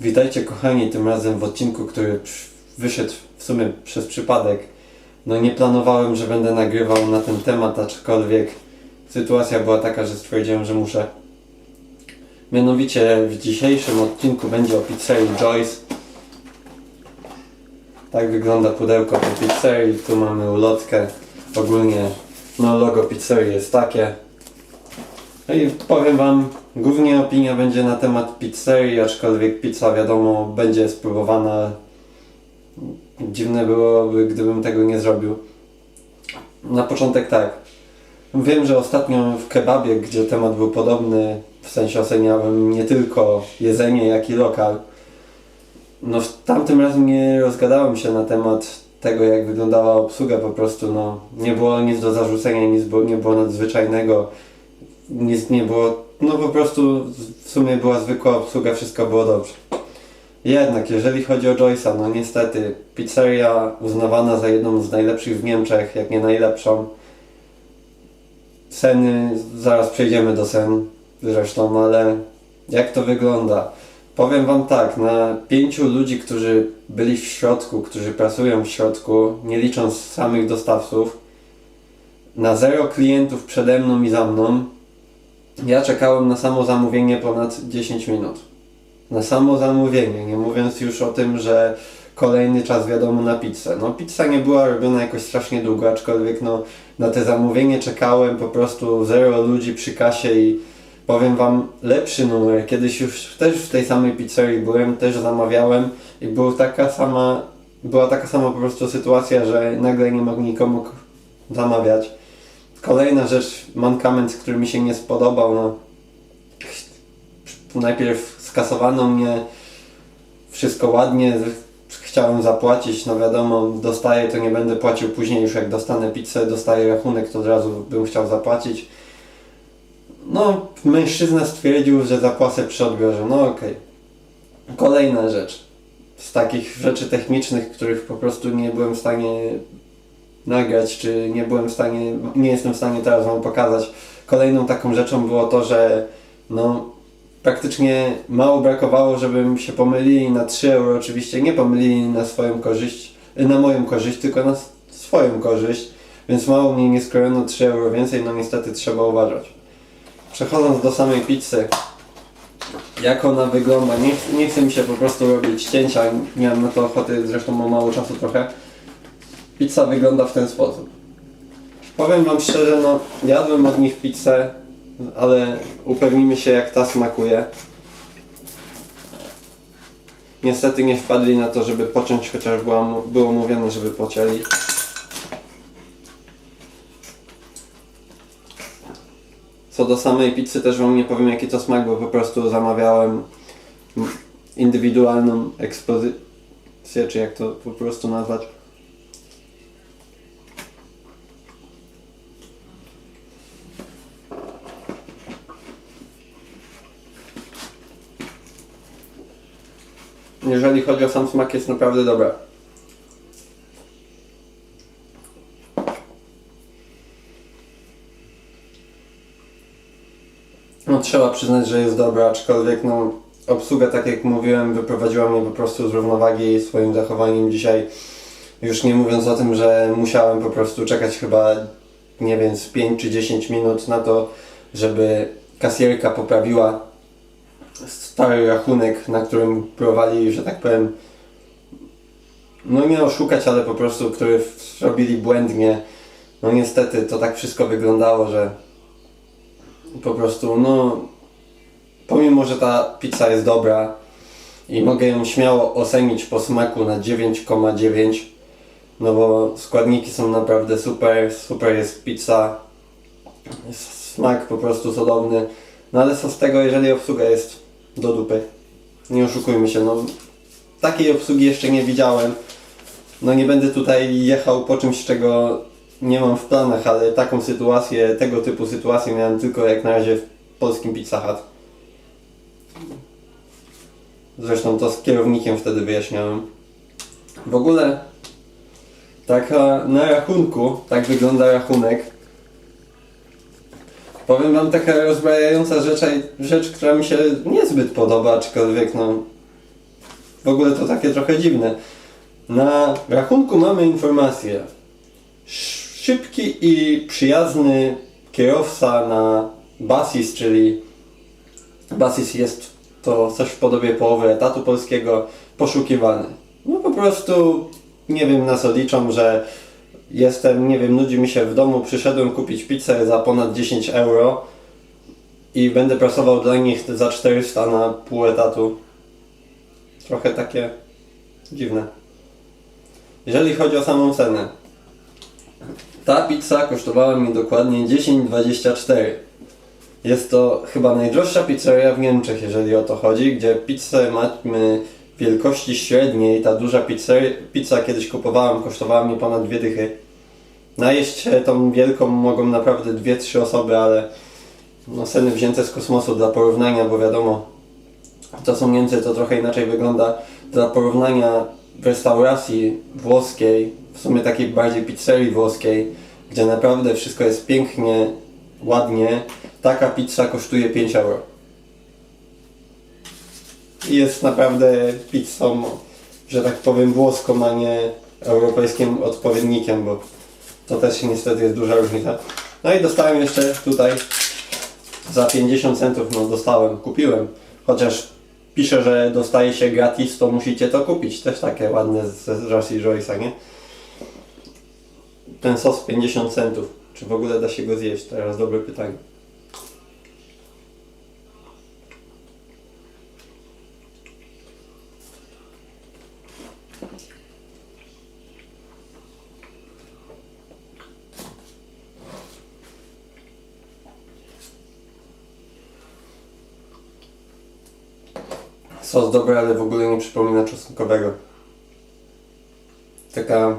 Witajcie kochani, tym razem w odcinku, który wyszedł w sumie przez przypadek. No nie planowałem, że będę nagrywał na ten temat, aczkolwiek sytuacja była taka, że stwierdziłem, że muszę. Mianowicie w dzisiejszym odcinku będzie o pizzerii Joyce. Tak wygląda pudełko po pizzerii, tu mamy ulotkę. Ogólnie no logo pizzerii jest takie. No i powiem Wam, głównie opinia będzie na temat pizzerii, aczkolwiek pizza wiadomo będzie spróbowana. Dziwne byłoby, gdybym tego nie zrobił. Na początek tak. Wiem, że ostatnio w kebabie, gdzie temat był podobny, w sensie oceniałem nie tylko jedzenie, jak i lokal. No tamtym razem nie rozgadałem się na temat tego, jak wyglądała obsługa po prostu, no nie było nic do zarzucenia, nic nie było nadzwyczajnego nic nie było, no po prostu w sumie była zwykła obsługa, wszystko było dobrze. Jednak, jeżeli chodzi o Joyce'a, no niestety, pizzeria uznawana za jedną z najlepszych w Niemczech, jak nie najlepszą. Ceny, zaraz przejdziemy do cen zresztą, ale jak to wygląda? Powiem Wam tak, na pięciu ludzi, którzy byli w środku, którzy pracują w środku, nie licząc samych dostawców, na zero klientów przede mną i za mną, ja czekałem na samo zamówienie ponad 10 minut. Na samo zamówienie, nie mówiąc już o tym, że kolejny czas wiadomo na pizzę. No pizza nie była robiona jakoś strasznie długo, aczkolwiek no na te zamówienie czekałem po prostu zero ludzi przy kasie i powiem wam lepszy numer. Kiedyś już też w tej samej pizzerii byłem, też zamawiałem i była taka sama, była taka sama po prostu sytuacja, że nagle nie mogli nikomu zamawiać. Kolejna rzecz, mankament, który mi się nie spodobał, no najpierw skasowano mnie, wszystko ładnie, chciałem zapłacić, no wiadomo, dostaję, to nie będę płacił później, już jak dostanę pizzę, dostaję rachunek, to od razu bym chciał zapłacić. No, mężczyzna stwierdził, że zapłacę przy odbiorze, no okej. Kolejna rzecz, z takich rzeczy technicznych, których po prostu nie byłem w stanie nagrać, czy nie byłem w stanie, nie jestem w stanie teraz Wam pokazać. Kolejną taką rzeczą było to, że no praktycznie mało brakowało, żebym się pomylili na 3 euro, oczywiście nie pomylili na swoją korzyść, na moją korzyść, tylko na swoją korzyść, więc mało mnie nie skrojono 3 euro więcej, no niestety trzeba uważać. Przechodząc do samej pizzy, jak ona wygląda, nie, ch- nie mi się po prostu robić cięcia, mam na to ochoty, zresztą mam mało czasu trochę. Pizza wygląda w ten sposób. Powiem Wam szczerze, no jadłem od nich pizzę, ale upewnimy się jak ta smakuje. Niestety nie wpadli na to, żeby pociąć, chociaż było mówione, żeby pocięli. Co do samej pizzy też Wam nie powiem jaki to smak, bo po prostu zamawiałem indywidualną ekspozycję, czy jak to po prostu nazwać. Jeżeli chodzi o sam smak, jest naprawdę dobra. No trzeba przyznać, że jest dobra, aczkolwiek no obsługa, tak jak mówiłem, wyprowadziła mnie po prostu z równowagi swoim zachowaniem dzisiaj. Już nie mówiąc o tym, że musiałem po prostu czekać chyba, nie wiem, z 5 czy 10 minut na to, żeby kasjerka poprawiła stary rachunek, na którym próbowali, że tak powiem, no nie oszukać, ale po prostu, który zrobili błędnie. No niestety to tak wszystko wyglądało, że po prostu, no pomimo, że ta pizza jest dobra i mogę ją śmiało ocenić po smaku na 9,9 no bo składniki są naprawdę super, super jest pizza, smak po prostu cudowny, no ale co z tego, jeżeli obsługa jest do dupy. Nie oszukujmy się, no takiej obsługi jeszcze nie widziałem. No nie będę tutaj jechał po czymś, czego nie mam w planach, ale taką sytuację, tego typu sytuację miałem tylko jak na razie w polskim Pizza Hut. Zresztą to z kierownikiem wtedy wyjaśniałem. W ogóle taka na rachunku, tak wygląda rachunek. Powiem wam taka rozbrajająca rzecz, rzecz, która mi się niezbyt podoba, aczkolwiek no w ogóle to takie trochę dziwne. Na rachunku mamy informację. Sz- Szybki i przyjazny kierowca na basis, czyli basis jest to coś w podobie połowy etatu polskiego, poszukiwany. No po prostu, nie wiem na co liczą, że jestem, nie wiem, nudzi mi się w domu, przyszedłem kupić pizzę za ponad 10 euro i będę pracował dla nich za 400 na pół etatu. Trochę takie dziwne. Jeżeli chodzi o samą cenę. Ta pizza kosztowała mi dokładnie 10,24. Jest to chyba najdroższa pizzeria w Niemczech, jeżeli o to chodzi, gdzie pizzę mamy wielkości średniej. Ta duża pizzeria, pizza kiedyś kupowałem, kosztowała mi ponad dwie dychy. Najeść tą wielką mogą naprawdę dwie, trzy osoby, ale no ceny wzięte z kosmosu dla porównania, bo wiadomo, to są Niemcy, to trochę inaczej wygląda. Dla porównania w restauracji włoskiej, w sumie takiej bardziej pizzerii włoskiej, gdzie naprawdę wszystko jest pięknie, ładnie, taka pizza kosztuje 5 euro. Jest naprawdę pizzą, że tak powiem, włoską, a nie europejskim odpowiednikiem, bo to też niestety jest duża różnica. No i dostałem jeszcze tutaj za 50 centów, no dostałem, kupiłem. Chociaż pisze, że dostaje się gratis, to musicie to kupić. Też takie ładne z Rosji Joyce'a, nie? Ten sos 50 centów. Czy w ogóle da się go zjeść? Teraz dobre pytanie. Sos dobry, ale w ogóle nie przypomina czosnkowego. Taka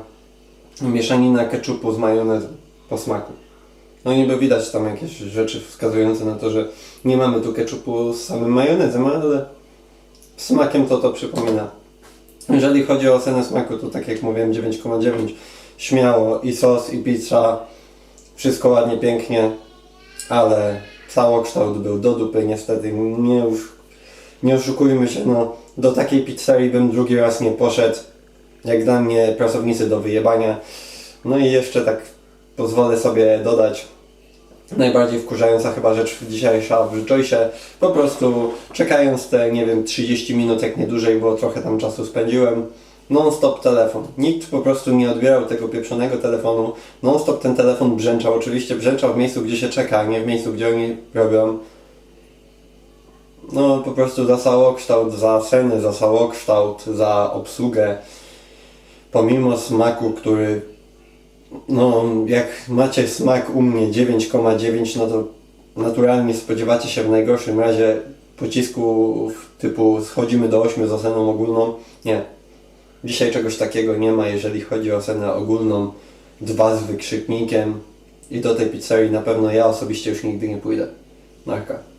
mieszanina ketchupu z majonezem po smaku. No niby widać tam jakieś rzeczy wskazujące na to, że nie mamy tu ketchupu z samym majonezem, ale smakiem to to przypomina. Jeżeli chodzi o ocenę smaku, to tak jak mówiłem 9,9 śmiało i sos i pizza wszystko ładnie, pięknie, ale całokształt był do dupy niestety, nie już nie oszukujmy się, no do takiej pizzerii bym drugi raz nie poszedł. Jak dla mnie pracownicy do wyjebania. No i jeszcze tak pozwolę sobie dodać najbardziej wkurzająca chyba rzecz dzisiejsza w Joyce. Po prostu czekając te, nie wiem, 30 minut, jak nie dłużej, bo trochę tam czasu spędziłem. Non-stop telefon. Nikt po prostu nie odbierał tego pieprzonego telefonu. Non-stop ten telefon brzęczał. Oczywiście brzęczał w miejscu, gdzie się czeka, a nie w miejscu, gdzie oni robią. No po prostu za całokształt, za ceny, za całokształt, za obsługę. Pomimo smaku, który no jak macie smak u mnie 9,9 no to naturalnie spodziewacie się w najgorszym razie pocisków typu schodzimy do 8 z oceną ogólną. Nie. Dzisiaj czegoś takiego nie ma, jeżeli chodzi o ocenę ogólną. Dwa z wykrzyknikiem i do tej pizzerii na pewno ja osobiście już nigdy nie pójdę. Marka.